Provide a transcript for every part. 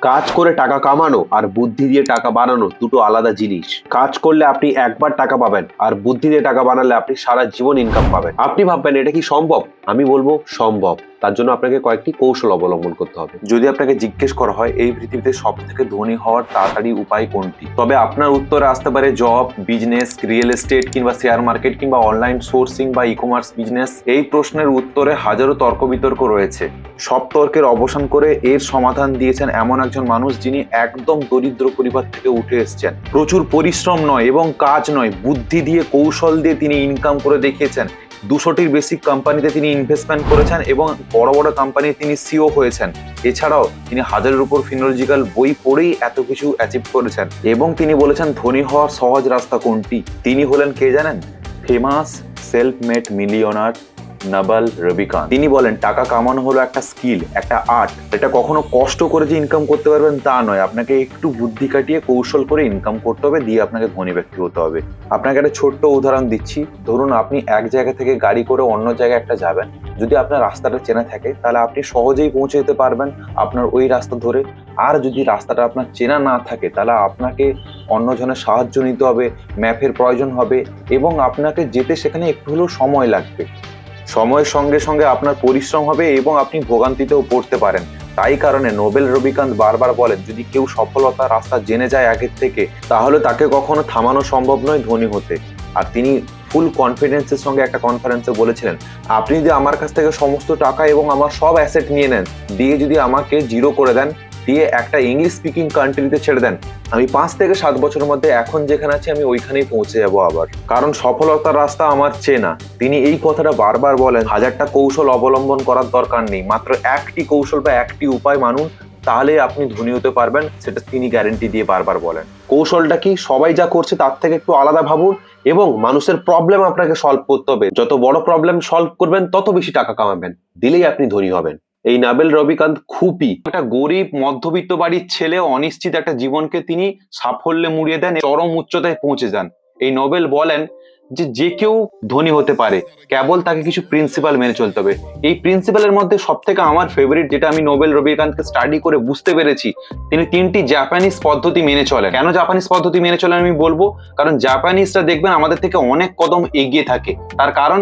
কাজ করে টাকা কামানো আর বুদ্ধি দিয়ে টাকা বানানো দুটো আলাদা জিনিস। কাজ করলে আপনি একবার টাকা পাবেন আর বুদ্ধি দিয়ে টাকা বানালে আপনি সারা জীবন ইনকাম পাবেন। আপনি ভাববেন, এটা কি সম্ভব? আমি বলব, সম্ভব। তার জন্য আপনাকে কয়েকটি কৌশল অবলম্বন করতে হবে। যদি আপনাকে জিজ্ঞেস করা হয়, এই পৃথিবীতে সব থেকে ধনী হওয়ার তাড়াতাড়ি উপায় কোনটি? তবে আপনার উত্তরে আসতে পারে জব বিজনেস রিয়েল এস্টেট কিংবা শেয়ার মার্কেট কিংবা অনলাইন সোর্সিং বা ই কমার্স বিজনেস এই প্রশ্নের উত্তরে হাজারো তর্ক বিতর্ক রয়েছে। সব তর্কের অবসান করে এর সমাধান দিয়েছেন এমন একজন মানুষ যিনি একদম দরিদ্র পরিবার থেকে উঠে এসেছেন। প্রচুর পরিশ্রম নয় এবং কাজ নয়, বুদ্ধি দিয়ে কৌশল দিয়ে তিনি ইনকাম করে দেখিয়েছেন। দুশোটির বেশি কোম্পানিতে তিনি ইনভেস্টমেন্ট করেছেন এবং বড় বড় কোম্পানির তিনি সিও হয়েছেন। এছাড়াও তিনি হাজারের উপর ফিনোলজিক্যাল বই পড়েই এত কিছু অ্যাচিভ করেছেন এবং তিনি বলেছেন, ধনী হওয়ার সহজ রাস্তা কোনটি? তিনি হলেন কে জানেন? Famous self made millionaire Naval Ravikant. তিনি বলেন, টাকা কামানো হলো একটা স্কিল, একটা আর্ট। এটা কখনো কষ্ট করে যে ইনকাম করতে পারবেন তা নয়। আপনাকে একটু বুদ্ধি কাটিয়ে কৌশল করে ইনকাম করতে হবে, দিয়ে আপনাকে ধনী ব্যক্তি হতে হবে। আপনাকে একটা ছোট্ট উদাহরণ দিচ্ছি। ধরুন, আপনি এক জায়গা থেকে গাড়ি করে অন্য জায়গায় একটা যাবেন। যদি আপনার রাস্তাটা চেনা থাকে, তাহলে আপনি সহজেই পৌঁছে যেতে পারবেন আপনার ওই রাস্তা ধরে। আর যদি রাস্তাটা আপনার চেনা না থাকে, তাহলে আপনাকে অন্যজনের সাহায্য নিতে হবে, ম্যাপের প্রয়োজন হবে এবং আপনাকে যেতে সেখানে একটু হলেও সময় লাগবে। সময়ের সঙ্গে সঙ্গে আপনার পরিশ্রম হবে এবং আপনি ভোগান্তিতেও পড়তে পারেন। তাই কারণে নোবেল রবিকান্ত বারবার বলেন, যদি কেউ সফলতার রাস্তা জেনে যায় আগের থেকে, তাহলে তাকে কখনো থামানো সম্ভব নয় ধনী হতে। আর তিনি ফুল কনফিডেন্সের সঙ্গে একটা কনফারেন্সে বলেছিলেন, আপনি যদি আমার কাছ থেকে সমস্ত টাকা এবং আমার সব অ্যাসেট নিয়ে নেন, দিয়ে যদি আমাকে জিরো করে দেন দিয়ে একটা ইংলিশ স্পিকিং কান্ট্রিতে ছেড়ে দেন। আমি পাঁচ থেকে সাত বছরের মধ্যে এখন যেখানে আছি, আমি ওইখানেই পৌঁছে যাব আবার। কারণ সফলতার রাস্তা আমার চেনা। তিনি এই কথাটা বারবার বলেন, হাজারটা কৌশল অবলম্বন করার দরকার নেই। মাত্র একটি কৌশল বা একটি উপায় মানুন, তাহলে আপনি ধনী হতে পারবেন। সেটা তিনি গ্যারেন্টি দিয়ে বারবার বলেন। কৌশলটা কি? সবাই যা করছে তার থেকে একটু আলাদা ভাবুন এবং মানুষের প্রবলেম আপনাকে সলভ করতে হবে। যত বড় প্রবলেম সলভ করবেন, তত বেশি টাকা কামাবেন। দিলেই আপনি ধনী হবেন। এই নাবেল রবিকান্ত খুবই একটা গরিব, মধ্যবিত্ত বাড়ির ছেলে অনিশ্চিত একটা জীবনকে তিনি সাফল্যে মুড়িয়ে দেন, চরম উচ্চতায় পৌঁছে যান। এই নোবেল বলেন যে যে কেউ ধনী হতে পারে, কেবল তাকে কিছু প্রিন্সিপাল মেনে চলতে হবে। এই প্রিন্সিপালের মধ্যে সব থেকে আমার ফেভারিট যেটা আমি নোবেল রবিকান্তকে স্টাডি করে বুঝতে পেরেছি, তিনি তিনটি জাপানিজ পদ্ধতি মেনে চলেন। কেন জাপানিজ পদ্ধতি মেনে চলেন আমি বলব? কারণ জাপানিজরা দেখবেন আমাদের থেকে অনেক কদম এগিয়ে থাকে। তার কারণ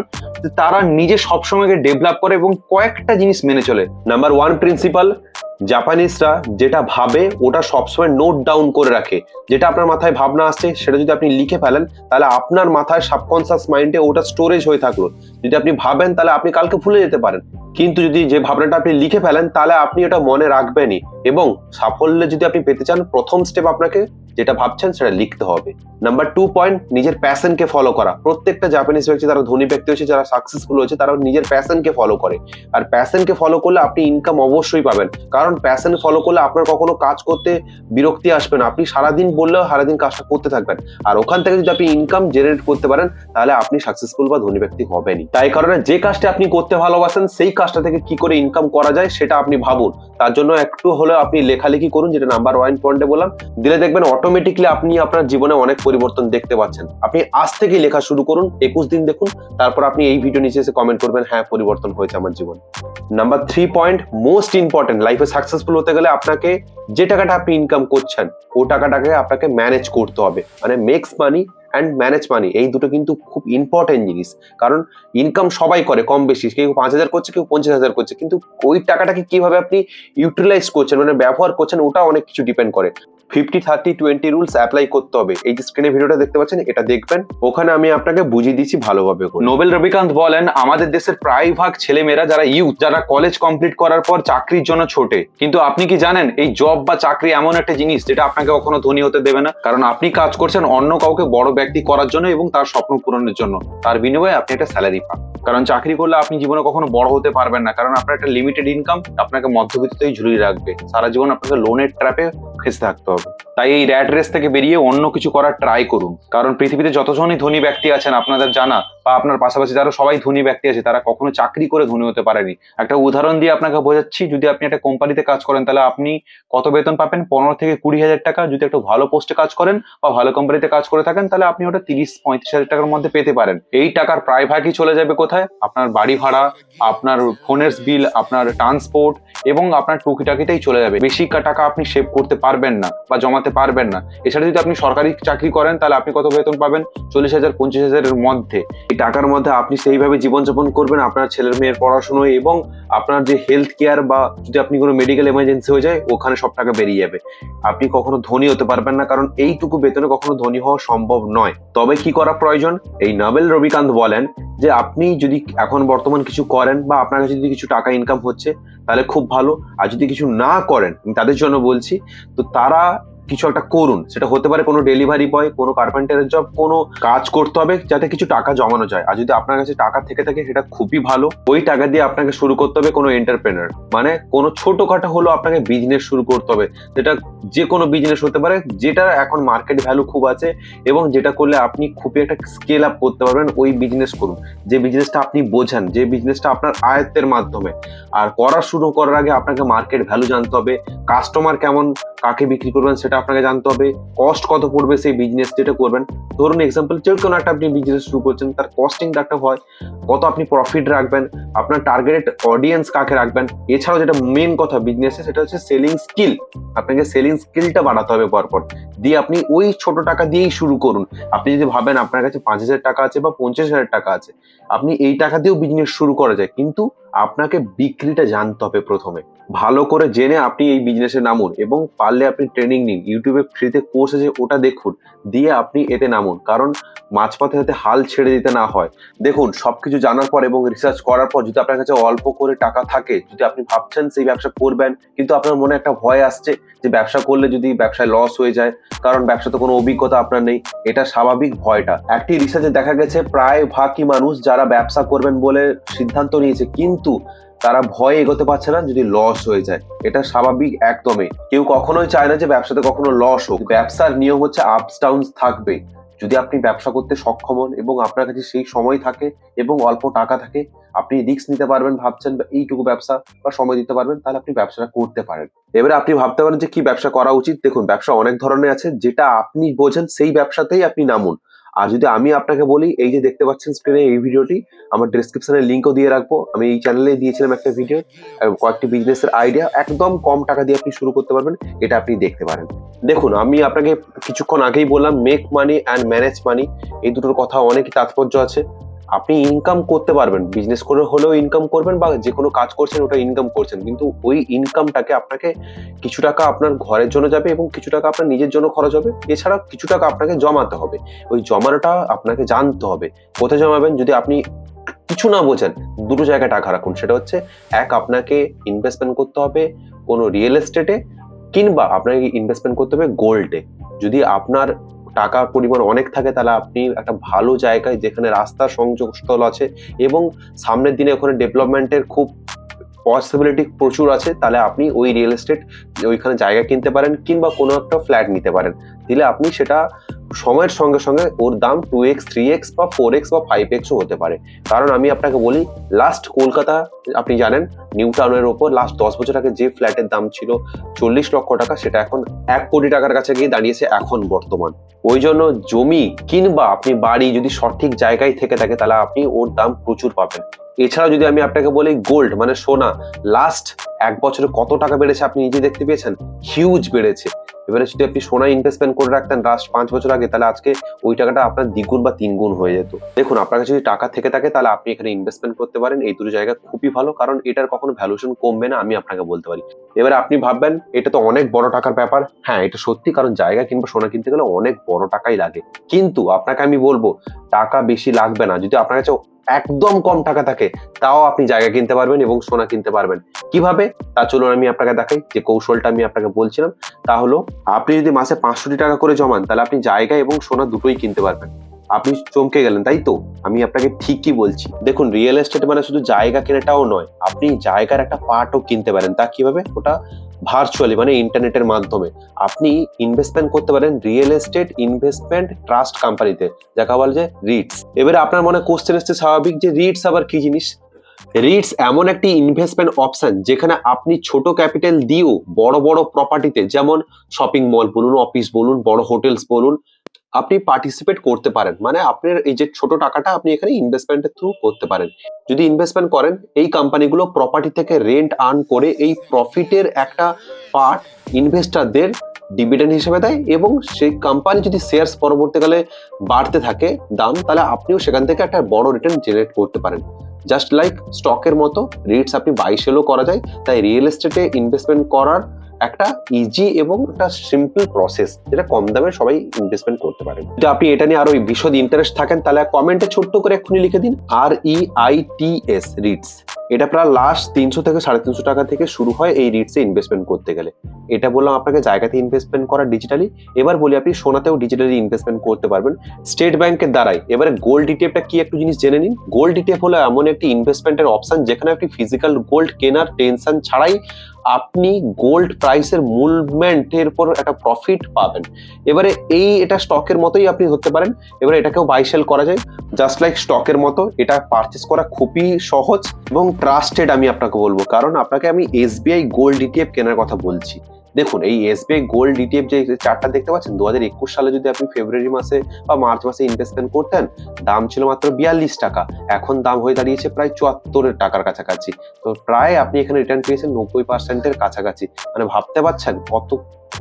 তারা নিজে সবসময়কে ডেভেলপ করে এবং কয়েকটা জিনিস মেনে চলে। নাম্বার ওয়ান প্রিন্সিপাল জাপানিজরা যেটা ভাবে, ওটা সবসময় নোট ডাউন করে রাখে। যেটা আপনার মাথায় ভাবনা আসছে, সেটা যদি আপনি লিখে ফেলেন, তাহলে আপনার মাথায় সাবকনসিয়াস মাইন্ডে ওটা স্টোরেজ হয়ে থাকল। যদি আপনি ভাবেন, তাহলে আপনি কালকে ভুলে যেতে পারেন। কিন্তু যদি যে ভাবনাটা আপনি লিখে ফেলেন, তাহলে আপনি ওটা মনে রাখবেনই। এবং সাফল্যে যদি আপনি পেতে চান, প্রথম স্টেপ আপনাকে যেটা ভাবছেন, সেটা লিখতে হবে। নাম্বার টু পয়েন্ট নিজের প্যাশনকে ফলো করা। প্রত্যেকটা জাপানিজ ব্যক্তি, যারা ধনী ব্যক্তি হয়েছে, যারা সাকসেসফুল হয়েছে তারা নিজের প্যাশনকে ফলো করে। আর প্যাশনকে ফলো করলে আপনি ইনকাম অবশ্যই পাবেন। কারণ প্যাশন ফলো করলে আপনার কখনো কাজ করতে বিরক্তি আসবে না। আপনি সারাদিন বললেও সারাদিন কাজটা করতে থাকবেন। আর ওখান থেকে যদি আপনি ইনকাম জেনারেট করতে পারেন, তাহলে আপনি সাকসেসফুল বা ধনী ব্যক্তি হবেনই। তাই কারণে যে কাজটা আপনি করতে ভালোবাসেন, সেই কাজটা থেকে কি করে ইনকাম করা যায়, সেটা আপনি ভাবুন। তার জন্য একটু হলেও আপনি লেখালেখি করুন, যেটা নাম্বার ওয়ান পয়েন্টে বললাম। দিলে দেখবেন অটোমেটিকলি আপনি আপনার জীবনে অনেক পরিবর্তন দেখতে পাচ্ছেন। আপনি আজ থেকেই লেখা শুরু করুন, একুশ দিন দেখুন, তারপর আপনি এই ভিডিও নিচে এসে কমেন্ট করবেন হ্যাঁ পরিবর্তন হয়েছে আমার জীবন। Number three point most important লাইফে সাকসেসফুল হতে গেলে আপনাকে যে টাকাটা আপনি ইনকাম করছেন ও টাকাটাকে আপনাকে ম্যানেজ করতে হবে। মানে makes money and manage money এই দুটো কিন্তু খুব ইম্পর্টেন্ট জিনিস। কারণ ইনকাম সবাই করে, কম বেশি। কেউ পাঁচ হাজার করছে, কেউ পঞ্চাশ হাজার করছে। কিন্তু ওই টাকাটাকে কীভাবে আপনি ইউটিলাইজ করছেন মানে ব্যবহার করছেন, ওটা অনেক কিছু ডিপেন্ড করে। Fifty thirty twenty rules apply করতে হবে। এই যে স্ক্রিনে ভিডিওটা দেখতে পাচ্ছেন, এটা দেখবেন। ওখানে আমি আপনাকে বুঝিয়ে দিচ্ছি ভালোভাবে নোবেল রবিকান্ত বলেন, আমাদের দেশের প্রায় ভাগ ছেলেমেয়েরা যারা ইউথ যারা কলেজ কমপ্লিট করার পর চাকরির জন্য ছোটে। কিন্তু আপনি কি জানেন, এই জব বা চাকরি এমন একটা জিনিস যেটা আপনাকে কখনো ধনী হতে দেবে না? কারণ আপনি কাজ করছেন অন্য কাউকে বড় ব্যক্তি করার জন্য এবং তার স্বপ্ন পূরণের জন্য। তার বিনিময়ে আপনি একটা স্যালারি পান। কারণ চাকরি করলে আপনি জীবনে কখনো বড় হতে পারবেন না। কারণ আপনার একটা লিমিটেড ইনকাম আপনাকে মধ্যবিত্তই ঝুলিয়ে রাখবে। সারা জীবন আপনাকে লোনের ট্র্যাপে ফেসে থাকতে হবে। তাই এই র্যাট রেস থেকে বেরিয়ে অন্য কিছু করার ট্রাই করুন। কারণ পৃথিবীতে যতজনই ধনী ব্যক্তি আছেন, আপনাদের জানা, বা আপনার পাশাপাশি যারা সবাই ধনী ব্যক্তি আছে, তারা কখনো চাকরি করে ধনী হতে পারেনি। একটা উদাহরণ দিয়ে আপনাকে বোঝাচ্ছি, যদি আপনি একটা কোম্পানিতে কাজ করেন, তাহলে আপনি কত বেতন পাবেন? পনেরো থেকে কুড়ি হাজার টাকা। যদি একটু ভালো পোস্টে কাজ করেন, বা ভালো কোম্পানিতে কাজ করে থাকেন, তাহলে আপনি ওটা তিরিশ, পঁয়ত্রিশ হাজার টাকার মধ্যে পেতে পারেন। এই টাকার প্রায় ভাগই চলে যাবে কোথায়? আপনার বাড়ি ভাড়া, আপনার ফোনের বিল আপনার ট্রান্সপোর্ট এবং আপনার টুকিটাকিতেই চলে যাবে। বেশি টাকা আপনি সেভ করতে পারবেন না বা জমাতে পারবেন না। এছাড়া যদি আপনি সরকারি চাকরি করেন, তাহলে আপনি কত বেতন পাবেন? চল্লিশ হাজার পঞ্চাশ হাজারের মধ্যে। এই টাকার মধ্যে আপনি সেইভাবে জীবনযাপন করবেন, আপনার ছেলের মেয়ের পড়াশুনো এবং আপনার যে হেলথ কেয়ার বা যদি আপনি কোনো মেডিকেল এমার্জেন্সি হয়ে যায়, ওখানে সব টাকা বেরিয়ে যাবে। আপনি কখনো ধনী হতে পারবেন না, কারণ এইটুকু বেতনে কখনো ধনী হওয়া সম্ভব নয়। তবে কি করা প্রয়োজন? এই নবেল রবিকান্ত বলেন যে আপনি যদি এখন বর্তমান কিছু করেন বা আপনার কাছে যদি কিছু টাকা ইনকাম হচ্ছে, তাহলে খুব ভালো। আর যদি কিছু না করেন তাদের জন্য বলছি, তো তারা কিছু একটা করুন। সেটা হতে পারে কোনো ডেলিভারি বয় কোনো কার্পেন্টারের জব কোনো কাজ করতে হবে যাতে কিছু টাকা জমানো যায়। আর যদি আপনার কাছে টাকা থেকে থাকে, সেটা খুবই ভালো। ওই টাকা দিয়ে আপনাকে শুরু করতে হবে কোনো এন্টারপ্রেনার মানে কোনো ছোটখাটো হলো আপনাকে বিজনেস শুরু করতে হবে। যেটা যে কোনো বিজনেস হতে পারে, যেটা এখন মার্কেট ভ্যালু খুব আছে এবং যেটা করলে আপনি খুবই একটা স্কেল আপ করতে পারবেন, ওই বিজনেস করুন। যে বিজনেসটা আপনি বোঝেন, যে বিজনেসটা আপনার আয়ত্তের মাধ্যমে। আর করা শুরু করার আগে আপনাকে মার্কেট ভ্যালু জানতে হবে। কাস্টমার কেমন কাকে বিক্রি করবেন সেটা আপনাকে জানতে হবে। কস্ট কত পড়বে সেই বিজনেস যেটা করবেন। ধরুন এক্সাম্পল যে কোনো একটা আপনি বিজনেস শুরু করছেন, তার কস্টিংটা একটা হয়। কত আপনি প্রফিট রাখবেন, আপনার টার্গেট অডিয়েন্স কাকে রাখবেন। এছাড়াও যেটা মেন কথা বিজনেসে সেটা হচ্ছে সেলিং স্কিল আপনাকে সেলিং স্কিলটা বাড়াতে হবে পরপর। দিয়ে আপনি ওই ছোট টাকা দিয়েই শুরু করুন। আপনি যদি ভাবেন আপনার কাছে পাঁচ হাজার টাকা আছে বা পঞ্চাশ হাজার টাকা আছে, আপনি এই টাকা দিয়েও বিজনেস শুরু করা যায়। কিন্তু আপনাকে বিক্রিটা জানতে হবে প্রথমে। ভালো করে জেনে আপনি এই বিজনেসে নামুন এবং পারলে আপনি ট্রেনিং নিন। ইউটিউবে ফ্রিতে কোর্স আছে, ওটা দেখুন। দিয়ে আপনি এতে নামুন। কারণ মাঝপথে যাতে হাল ছেড়ে দিতে না হয়। দেখুন সব কিছু জানার পর এবং রিসার্চ করার পর যদি আপনার কাছে অল্প করে টাকা থাকে, যদি আপনি ভাবছেন সেই ব্যবসা করবেন, কিন্তু আপনার মনে একটা ভয় আসছে যে ব্যবসা করলে যদি ব্যবসায় লস হয়ে যায় কারণ ব্যবসাতে কোনো অভিজ্ঞতা আপনার নেই। এটা স্বাভাবিক ভয়টা। একটি রিসার্চে দেখা গেছে, প্রায় ভাগই মানুষ যারা ব্যবসা করবেন বলে সিদ্ধান্ত নিয়েছে, কিন্তু তারা ভয়ে এগোতে পারছে না যদি লস হয়ে যায়। এটা স্বাভাবিক একদমই। কেউ কখনোই চায় না যে ব্যবসাতে কখনো লস হোক। ব্যবসার নিয়ম হচ্ছে আপস ডাউন থাকবে যদি আপনি ব্যবসা করতে সক্ষম হন এবং আপনার কাছে সেই সময় থাকে এবং অল্প টাকা থাকে, আপনি রিস্ক নিতে পারবেন, ভাবছেন বা এইটুকু ব্যবসা বা সময় দিতে পারবেন, তাহলে আপনি ব্যবসাটা করতে পারেন। এবারে আপনি ভাবতে পারেন যে কি ব্যবসা করা উচিত? দেখুন, ব্যবসা অনেক ধরনের আছে, যেটা আপনি বোঝেন সেই ব্যবসাতেই আপনি নামুন। আর যদি আমি আপনাকে বলি, এই যে দেখতে পাচ্ছেন স্ক্রিনে এই ভিডিওটি, আমার ডিসক্রিপশনে লিঙ্কও দিয়ে রাখব। আমি এই চ্যানেলে দিয়েছিলাম একটা ভিডিও কয়েকটি বিজনেসের আইডিয়া একদম কম টাকা দিয়ে আপনি শুরু করতে পারবেন, এটা আপনি দেখতে পারেন। দেখুন, আমি আপনাকে কিছুক্ষণ আগেই বললাম make money and manage money এই দুটোর কথা অনেক তাৎপর্য আছে। আপনি ইনকাম করতে পারবেন। বিজনেস করে হলেও ইনকাম করবেন বা যে কোনো কাজ করছেন, ওটা ইনকাম করছেন। কিন্তু ওই ইনকামটাকে আপনাকে কিছু টাকা আপনার ঘরের জন্য যাবে এবং কিছু টাকা আপনার নিজের জন্য খরচ হবে। এছাড়া কিছু টাকা আপনাকে জমাতে হবে। ওই জমানোটা আপনাকে জানতে হবে। কোথায় জমাবেন? যদি আপনি কিছু না বোঝেন, দুটো জায়গায় টাকা রাখুন। সেটা হচ্ছে, এক, আপনাকে ইনভেস্টমেন্ট করতে হবে কোনো রিয়েল এস্টেটে কিংবা আপনাকে ইনভেস্টমেন্ট করতে হবে গোল্ডে যদি আপনার টাকার পরিমাণ অনেক থাকে, তাহলে আপনি একটা ভালো জায়গায় যেখানে রাস্তার সংযোগস্থল আছে এবং সামনের দিনে ওখানে ডেভেলপমেন্টের খুব পসিবিলিটি প্রচুর আছে, তাহলে আপনি ওই রিয়েল এস্টেট ওইখানে জায়গা কিনতে পারেন কিংবা কোনো একটা ফ্ল্যাট নিতে পারেন। দিলে আপনি সেটা সময়ের সঙ্গে সঙ্গে ওর দাম টু এক্স থ্রি এক্স বা ফোর এক্স বা ফাইভ এক্সও হতে পারে। কারণ আমি আপনাকে বলি লাস্ট কলকাতা, আপনি জানেন নিউ টাউনের ওপর লাস্ট দশ বছর আগে যে ফ্ল্যাটের দাম ছিল চল্লিশ লক্ষ টাকা, সেটা এখন এক কোটি টাকার কাছে গিয়ে দাঁড়িয়েছে এখন বর্তমান। ওই জন্য জমি কিংবা আপনি বাড়ি যদি সঠিক জায়গায় থেকে থাকে, তাহলে আপনি ওর দাম প্রচুর পাবেন। এছাড়া যদি আমি আপনাকে বলি গোল্ড মানে সোনা লাস্ট এক বছরে কত টাকা বেড়েছে আপনি নিজে দেখতে পেয়েছেন? হিউজ বেড়েছে। এবারে যদি আপনি সোনা ইনভেস্টমেন্ট করে রাখতেন লাস্ট পাঁচ বছর আগে, তাহলে আজকে ওই টাকাটা আপনার দ্বিগুণ বা তিনগুণ হয়ে যেত। দেখুন, আপনার কাছে যদি টাকা থেকে থাকে, তাহলে আপনি এখানে ইনভেস্টমেন্ট করতে পারেন। এই দুটো জায়গা খুবই ভালো, কারণ এটার কখনো ভ্যালুয়েশন কমবে না, আমি আপনাকে বলতে পারি। এবারে আপনি ভাববেন, এটা তো অনেক বড় টাকার ব্যাপার। হ্যাঁ এটা সত্যি কারণ জায়গা কিংবা সোনা কিনতে গেলে অনেক বড় টাকাই লাগে। কিন্তু আপনাকে আমি বলব, টাকা বেশি লাগবে না। যদি আপনার কাছে একদম কম টাকা থাকে, তাও আপনি জায়গা কিনতে পারবেন এবং সোনা কিনতে পারবেন। কীভাবে? তা চলুন আমি আপনাকে দেখাই। যে কৌশলটা আমি আপনাকে বলছিলাম, তা হলো, আপনি যদি মাসে পাঁচশোটি টাকা করে জমান, তাহলে আপনি জায়গা এবং সোনা দুটোই কিনতে পারবেন। আপনি চমকে গেলেন, তাই তো? আমি আপনাকে ঠিকই বলছি। দেখুন রিয়েল এস্টেট মানে শুধু জায়গা কেনাটাও নয়, আপনি জায়গার একটা পার্টও কিনতে পারেন। তা কীভাবে? ওটা ভার্চুয়ালি মানে ইন্টারনেটের মাধ্যমে। আপনি ইনভেস্টমেন্ট করতে পারেন রিয়েল এস্টেট ইনভেস্টমেন্ট ট্রাস্ট কোম্পানিতে যাকে বলা যায় রিটস এবারে আপনার মনে কোশ্চেন এসছে স্বাভাবিক যে রিটস আবার কি জিনিস? রিটস এমন একটি ইনভেস্টমেন্ট অপশন যেখানে আপনি ছোট ক্যাপিটাল দিয়েও বড় বড় প্রপার্টিতে যেমন শপিং মল বলুন অফিস বলুন, বড় হোটেলস বলুন আপনি পার্টিসিপেট করতে পারেন। মানে আপনার এই যে ছোট টাকাটা আপনি এখানে ইনভেস্টমেন্টের থ্রু করতে পারেন। যদি ইনভেস্টমেন্ট করেন, এই কোম্পানিগুলো প্রপার্টি থেকে রেন্ট আর্ন করে এই প্রফিটের একটা পার্ট ইনভেস্টারদের ডিভিডেন্ড হিসেবে দেয় এবং সেই কোম্পানি যদি শেয়ার্স পরবর্তীকালে বাড়তে থাকে দাম, তাহলে আপনিও সেখান থেকে একটা বড় রিটার্ন জেনারেট করতে পারেন। জাস্ট লাইক স্টকের মতো রিটস আপনি বাই সেলও করা যায়। তাই রিয়েল এস্টেটে ইনভেস্টমেন্ট করার একটা ইজি এবং একটা সিম্পল প্রসেস যেটা কম দামে সবাই ইনভেস্টমেন্ট করতে পারেন যদি আপনি এটা নিয়ে আরও বিশদ ইন্টারেস্ট থাকেন, তাহলে কমেন্টে ছোট্ট করে এক্ষুনি লিখে দিন আর ই আই টি এস রিটস এটা প্রায় লাস্ট তিনশো থেকে সাড়ে তিনশো টাকা থেকে শুরু হয় এই রিটসে ইনভেস্টমেন্ট করতে গেলে। এটা বললাম আপনাকে জায়গাতে ইনভেস্টমেন্ট করা ডিজিটালি এবার বলি আপনি সোনাতেও ডিজিটালি ইনভেস্টমেন্ট করতে পারবেন। স্টেট ব্যাংকের দ্বারাই। এবারে গোল্ড ডিটিএফটা কি একটু জিনিস জেনে নিন। গোল্ড ডিটিএফ হলো এমন একটি ইনভেস্টমেন্টের অপশন যেখানে আপনি ফিজিক্যাল গোল্ড কেনার টেনশন ছাড়াই আপনি গোল্ড প্রাইসের মুভমেন্টের উপর একটা প্রফিট পাবেন। এবারে এই এটা স্টকের মতোই আপনি ধরতে পারেন। এবারে এটাকেও বাই সেল করা যায়। জাস্ট লাইক স্টকের মতো এটা পারচেস করা খুবই সহজ এবং ট্রাস্টেড আমি আপনাকে বলব। কারণ আপনাকে আমি এসবিআই গোল্ড ইটিএফ কেনার কথা বলছি। দেখুন, এই এসবিআই গোল্ড ডিটিএফ যে চারটা দেখতে পাচ্ছেন দু হাজার একুশ সালে যদি আপনি ফেব্রুয়ারি মাসে বা মার্চ মাসে ইনভেস্টমেন্ট করতেন, দাম ছিল মাত্র বিয়াল্লিশ টাকা। এখন দাম হয়ে দাঁড়িয়েছে প্রায় চুয়াত্তরের টাকার কাছাকাছি। তো প্রায় আপনি এখানে রিটার্ন পেয়েছেন নব্বই পার্সেন্টের কাছাকাছি। মানে ভাবতে পারছেন কত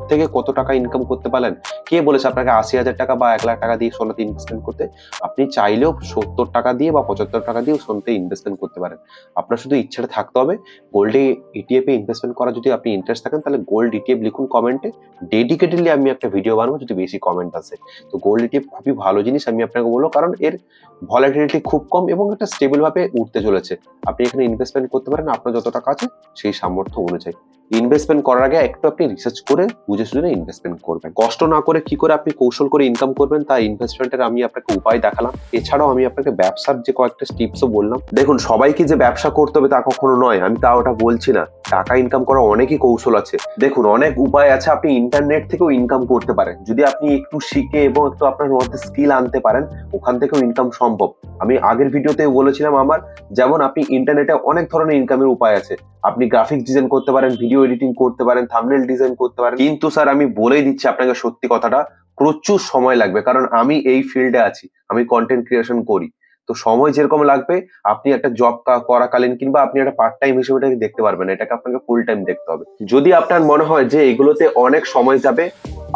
থেকে কত টাকা ইনকাম করতে পারলেন? কে বলেছে আপনাকে আশি হাজার টাকা বা এক লাখ টাকা দিয়ে সোনাতে ইনভেস্টমেন্ট করতে? আপনি চাইলেও সত্তর টাকা দিয়ে বা পঁচাত্তর টাকা দিয়েও সোনাতে ইনভেস্টমেন্ট করতে পারেন। আপনার শুধু ইচ্ছাটা থাকতে হবে গোল্ডে ইটিএফে ইনভেস্টমেন্ট করা যদি আপনি ইন্টারেস্ট থাকেন, তাহলে গোল্ড ইটিএফ লিখুন কমেন্টে ডেডিকেটেডলি আমি একটা ভিডিও বানাবো, যদি বেশি কমেন্ট আসে। তো গোল্ড ইটিএফ খুবই ভালো জিনিস আমি আপনাকে বলব, কারণ এর ভলাটিলিটি খুব কম এবং একটা স্টেবল ভাবে উঠতে চলেছে। আপনি এখানে ইনভেস্টমেন্ট করতে পারেন, আপনার যত টাকা আছে সেই সামর্থ্য অনুযায়ী। ইনভেস্টমেন্ট করার আগে একটু আপনি রিসার্চ করে বুঝে শুনে ইনভেস্টমেন্ট করবেন। কষ্ট না করে কি করে আপনি কৌশল করে ইনকাম করবেন তা ইনভেস্টমেন্টের আমি আপনাকে উপায় দেখালাম। এছাড়াও আমি আপনাকে ব্যবসার যে কয়েকটা টিপসও বললাম। দেখুন, সবাইকে যে ব্যবসা করতে হবে তা কখনো নয়, আমি তা ওটা বলছি না। টাকা ইনকাম করার অনেকই কৌশল আছে। দেখুন, অনেক উপায় আছে আপনি ইন্টারনেট থেকেও ইনকাম করতে পারেন। যদি আপনি একটু শিখে এবং একটু আপনার মধ্যে স্কিল আনতে পারেন, ওখান থেকেও ইনকাম সম্ভব। আমি আগের ভিডিওতে বলেছিলাম আমার, যেমন আপনি ইন্টারনেটে অনেক ধরনের ইনকামের উপায় আছে। আপনি গ্রাফিক ডিজাইন করতে পারেন ভিডিও এডিটিং করতে পারেন থামনেল ডিজাইন করতে পারেন। কিন্তু স্যার আমি বলেই দিচ্ছি আপনাকে সত্যি কথাটা, প্রচুর সময় লাগবে। কারণ আমি এই ফিল্ডে আছি, আমি কন্টেন্ট ক্রিয়েশন করি। তো সময় যেরকম লাগবে, আপনি একটা জব করাকালীন কিংবা আপনি একটা পার্ট টাইম হিসেবে এটাকে দেখতে পারবেন, এটাকে আপনাকে ফুল টাইম দেখতে হবে। যদি আপনার মনে হয় যে এগুলোতে অনেক সময় যাবে,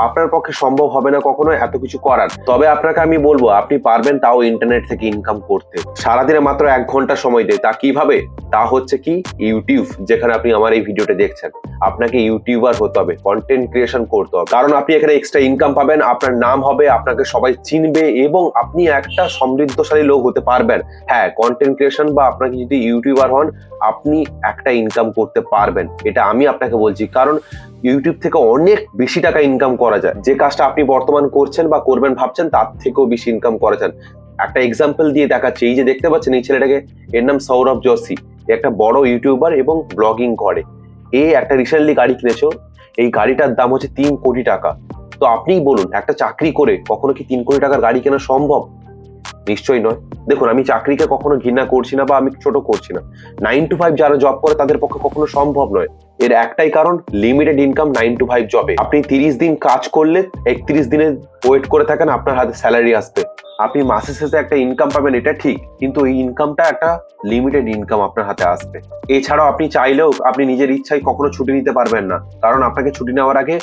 আপনার পক্ষে সম্ভব হবে না কখনো এত কিছু করার। তবে আপনাকে আমি বলব, আপনি পারবেন তাও ইন্টারনেট থেকে ইনকাম করতে। সারাদিনে মাত্র এক ঘণ্টা সময় দেয়, তা কীভাবে? তা হচ্ছে কি ইউটিউব যেখানে আপনি আমার এই ভিডিওটা দেখছেন। আপনাকে ইউটিউবার হতে হবে কন্টেন্ট ক্রিয়েশন করতে হবে। কারণ আপনি এখানে এক্সট্রা ইনকাম পাবেন, আপনার নাম হবে, আপনাকে সবাই চিনবে, এবং আপনি একটা সমৃদ্ধশালী লোক হতে পারবেন। হ্যাঁ কন্টেন্ট ক্রিয়েশন বা আপনাকে যদি ইউটিউবার হন, আপনি একটা ইনকাম করতে পারবেন। এটা আমি আপনাকে বলছি। কারণ ইউটিউব থেকে অনেক বেশি টাকা ইনকাম করা যায়। যে কাজটা আপনি বর্তমান করছেন বা করবেন, ভাবছেন, তার থেকেও বেশি ইনকাম করা যায়। একটা এক্সাম্পল দিয়ে দেখাচ্ছি। এই যে দেখতে পাচ্ছেন, এই ছেলেটাকে এর নাম সৌরভ যোশী। একটা বড় ইউটিউবার এবং ব্লগিং করে। এ একটা রিসেন্টলি গাড়ি কিনেছো। এই গাড়িটার দাম হচ্ছে তিন কোটি টাকা। তো আপনিই বলুন, একটা চাকরি করে কখনো কি তিন কোটি টাকার গাড়ি কেনা সম্ভব? নিশ্চয়ই নয়। দেখুন, আমি চাকরিকে কখনো ঘৃণা করছি না বা আমি ছোট করছি না। নাইন টু ফাইভ যারা জব করে, তাদের পক্ষে কখনো সম্ভব নয়। এর একটাই কারণ limited income nine to five জবে আপনি তিরিশ দিন কাজ করলে, একত্রিশ দিনে ওয়েট করে থাকেন, আপনার হাতে স্যালারি আসবে। আপনি মাসের শেষে একটা ইনকাম পাবেন, এটা ঠিক। কিন্তু এই ইনকামটা একটা লিমিটেড ইনকাম আপনার হাতে আসবে। এছাড়াও আপনি চাইলেও, আপনি নিজের ইচ্ছায় কখনো ছুটি নিতে পারবেন না। কারণ আপনাকে ছুটি নেওয়ার আগে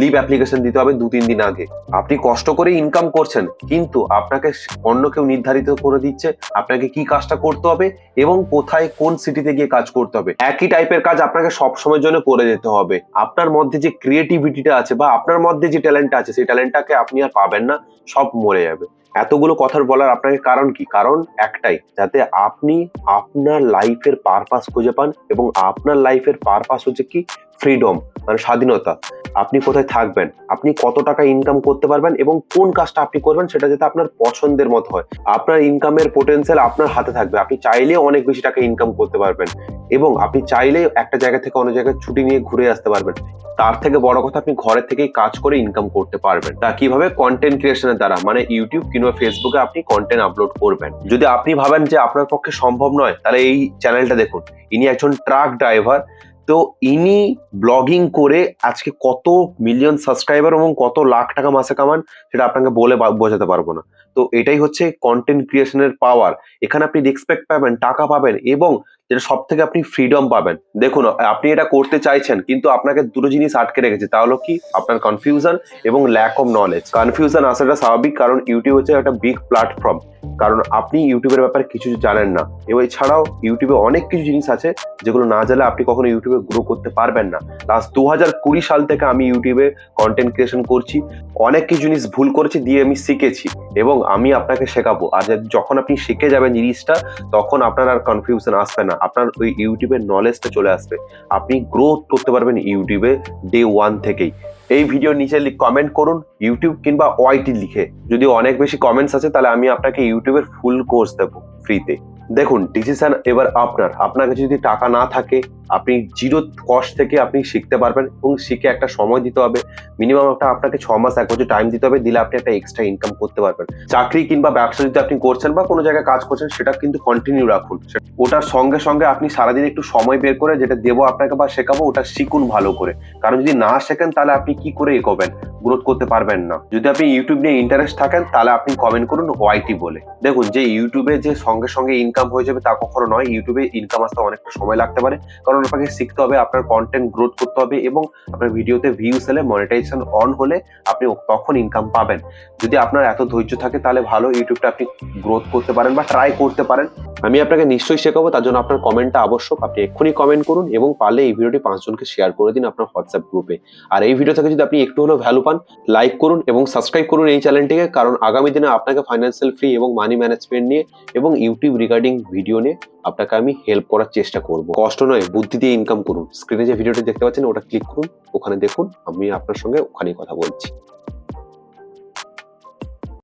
লিভ অ্যাপ্লিকেশন দিতে হবে দু তিন দিন আগে। আপনি কষ্ট করে ইনকাম করছেন, কিন্তু আপনাকে অন্য কেউ নির্ধারিত করে দিচ্ছে, আপনাকে কি কাজটা করতে হবে এবং কোথায় কোন সিটিতে গিয়ে কাজ করতে হবে। একই টাইপের কাজ আপনাকে সব সময়ের জন্য করে যেতে হবে। আপনার মধ্যে যে ক্রিয়েটিভিটিটা আছে বা আপনার মধ্যে যে ট্যালেন্টটা আছে, সেই ট্যালেন্টটাকে আপনি আর পাবেন না, সব মরে যাবে। এতগুলো কথার বলার আপনাকে কারণ কি? কারণ একটাই, যাতে আপনি আপনার লাইফের পারপাস খুঁজে পান এবং আপনার লাইফের পারপাস হচ্ছে কি? ফ্রিডম মানে স্বাধীনতা। আপনি কোথায় থাকবেন, আপনি কত টাকা ইনকাম করতে পারবেন এবং কোন কাজটা আপনি করবেন সেটা যাতে আপনার পছন্দের মতো হয়। আপনার ইনকামের পোটেনশিয়াল আপনার হাতে থাকবে। আপনি চাইলে অনেক বেশি টাকা ইনকাম করতে পারবেন এবং আপনি চাইলে একটা জায়গা থেকে অন্য জায়গায় ছুটি নিয়ে ঘুরে আসতে পারবেন। তার থেকে বড় কথা আপনি ঘরে থেকেই কাজ করে ইনকাম করতে পারবেন। তা কীভাবে? কন্টেন্ট ক্রিয়েশনের দ্বারা। মানে ইউটিউব কিংবা ফেসবুকে আপনি কন্টেন্ট আপলোড করবেন। যদি আপনি ভাবেন যে আপনার পক্ষে সম্ভব নয়, তাহলে এই চ্যানেলটা দেখুন। ইনি একজন ট্রাক ড্রাইভার তো ইনি ব্লগিং করে আজকে কত মিলিয়ন সাবস্ক্রাইবার এবং কত লাখ টাকা মাসে কামান, সেটা আপনাকে বলে বোঝাতে পারব না। তো এটাই হচ্ছে কন্টেন্ট ক্রিয়েশনের পাওয়ার এখানে আপনি রেসপেক্ট পাবেন, টাকা পাবেন এবং যেটা সব থেকে আপনি ফ্রিডম পাবেন। দেখুন, আপনি এটা করতে চাইছেন, কিন্তু আপনাকে দুটো জিনিস আটকে রেখেছে। তা হলো কি? আপনার কনফিউশন এবং ল্যাক অফ নলেজ কনফিউশন আসাটা স্বাভাবিক, কারণ ইউটিউব হচ্ছে একটা বিগ প্ল্যাটফর্ম কারণ আপনি ইউটিউবের ব্যাপারে কিছু জানেন না, এবং এছাড়াও ইউটিউবে অনেক কিছু জিনিস আছে যেগুলো না জানলে আপনি কখনো ইউটিউবে গ্রো করতে পারবেন না। লাস্ট দু হাজার কুড়ি সাল থেকে আমি ইউটিউবে কন্টেন্ট ক্রিয়েশন করছি, অনেক কিছু জিনিস ভুল করেছি দিয়ে আমি শিখেছি, এবং আমি আপনাকে শেখাবো। আর যখন আপনি শিখে যাবেন জিনিসটা, তখন আপনার আর কনফিউশন আসবে না। আপনার ওই ইউটিউবের নলেজটা চলে আসবে। আপনি গ্রোথ করতে পারবেন ইউটিউবে ডে ওয়ান থেকেই। এই ভিডিও নিচে কমেন্ট করুন ইউটিউব কিংবা ওয়াইটি লিখে। যদি অনেক বেশি কমেন্টস আছে, তাহলে আমি আপনাকে ইউটিউবের ফুল কোর্স দেবো ফ্রিতে দেখুন ডিসিশন এবার আপনার। আপনার কাছে যদি টাকা না থাকে, আপনি জিরো কস্ট থেকে আপনি শিখতে পারবেন এবং শিখে একটা সময় দিতে হবে। মিনিমাম একটা আপনাকে ছ মাস, এক বছর টাইম দিতে হবে, দিলে আপনি একটা এক্সট্রা ইনকাম করতে পারবেন। চাকরি কিংবা ব্যবসা যদি আপনি করছেন বা কোনো জায়গায় কাজ করছেন, সেটা কিন্তু কন্টিনিউ রাখুন। ওটার সঙ্গে সঙ্গে আপনি সারাদিন একটু সময় বের করে যেটা দেবো আপনাকে বা শেখাবো, ওটা শিখুন ভালো করে। কারণ যদি না শেখেন, তাহলে আপনি কি করে এগোবেন? গ্রোথ করতে পারবেন না। যদি আপনি ইউটিউব নিয়ে ইন্টারেস্ট থাকেন, তাহলে আপনি কমেন্ট করুন ওয়াইটি বলে। দেখুন, যে ইউটিউবে যে সঙ্গে সঙ্গে ইনকাম হয়ে যাবে তা কখনো নয়। ইউটিউবে ইনকাম আসতে অনেকটা সময় লাগতে পারে। কারণ আপনাকে শিখতে হবে, আপনার কন্টেন্ট গ্রোথ করতে হবে এবং আপনার ভিডিওতে ভিউস এলে মনিটাইজেশন অন হলে আপনি তখন ইনকাম পাবেন। যদি আপনার এত ধৈর্য থাকে তাহলে ভালো ইউটিউবটা আপনি গ্রোথ করতে পারেন বা ট্রাই করতে পারেন। আমি আপনাকে নিশ্চয়ই শেখাবো, তার জন্য আপনার কমেন্টটা আবশ্যক। আপনি এক্ষুনি কমেন্ট করুন এবং পারলে এই ভিডিওটি পাঁচজনকে শেয়ার করে দিন আপনার হোয়াটসঅ্যাপ গ্রুপে আর এই ভিডিও থেকে যদি আপনি একটু হলেও ভ্যালু পান লাইক করুন এবং সাবস্ক্রাইব করুন এই চ্যানেলটিকে কারণ আগামী দিনে আপনাকে ফাইন্যান্সিয়াল ফ্রি এবং মানি ম্যানেজমেন্ট নিয়ে এবং ইউটিউব রিগার্ডিং ভিডিও নিয়ে আপনাকে আমি হেল্প করার চেষ্টা করব। কষ্ট নয়, বুদ্ধি দিয়ে ইনকাম করুন। স্ক্রিনে যে ভিডিওটি দেখতে পাচ্ছেন, ওটা ক্লিক করুন, ওখানে দেখুন, আমি আপনার সঙ্গে ওখানেই কথা বলছি।